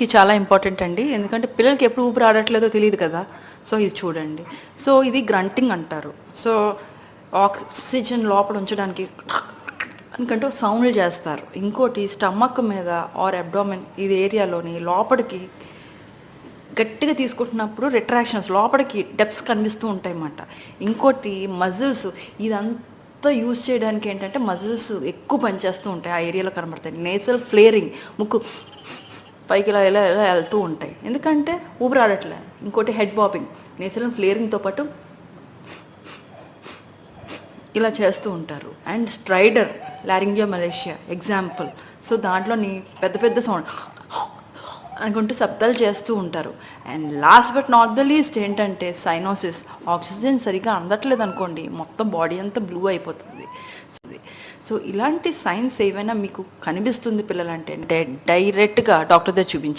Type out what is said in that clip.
ఇది చాలా ఇంపార్టెంట్ అండి. ఎందుకంటే పిల్లలకి ఎప్పుడు ఊపిరి ఆడట్లేదో తెలియదు కదా. సో ఇది చూడండి. సో ఇది గ్రంటింగ్ అంటారు. సో ఆక్సిజన్ లోపల ఉంచడానికి ఎందుకంటే సౌండ్ చేస్తారు. ఇంకోటి స్టమక్ మీద ఆర్ అబ్డామిన్ ఇది ఏరియాలోని లోపలికి గట్టిగా తీసుకుంటున్నప్పుడు రిట్రాక్షన్స్ లోపలికి డెప్స్ కనిపిస్తూ ఉంటాయి అన్నమాట ఇంకోటి మజిల్స్ ఇదంతా యూజ్ చేయడానికి ఏంటంటే మజిల్స్ ఎక్కువ పనిచేస్తూ ఉంటాయి ఆ ఏరియాలో కనబడతాయి. నేసల్ ఫ్లేరింగ్ ముక్కు పైకి ఇలా ఇలా ఇలా వెళ్తూ ఉంటాయి. ఎందుకంటే ఊపిరాడట్లే ఇంకోటి హెడ్ బాబింగ్ నేచురల్ ఫ్లేరింగ్తో పాటు ఇలా చేస్తూ ఉంటారు. And stridor laryngomalacia example so దాంట్లోని పెద్ద పెద్ద సౌండ్ అనుకుంటూ శబ్దాలు చేస్తూ ఉంటారు. And last but not the least ఏంటంటే సైనోసిస్ ఆక్సిజన్ సరిగా అందట్లేదు అనుకోండి మొత్తం బాడీ అంతా బ్లూ అయిపోతుంది. సో ఇలాంటి సైన్స్ ఏవైనా మీకు కనిపిస్తుంది పిల్లలంటే డైరెక్ట్గా డాక్టర్ దగ్గర చూపించి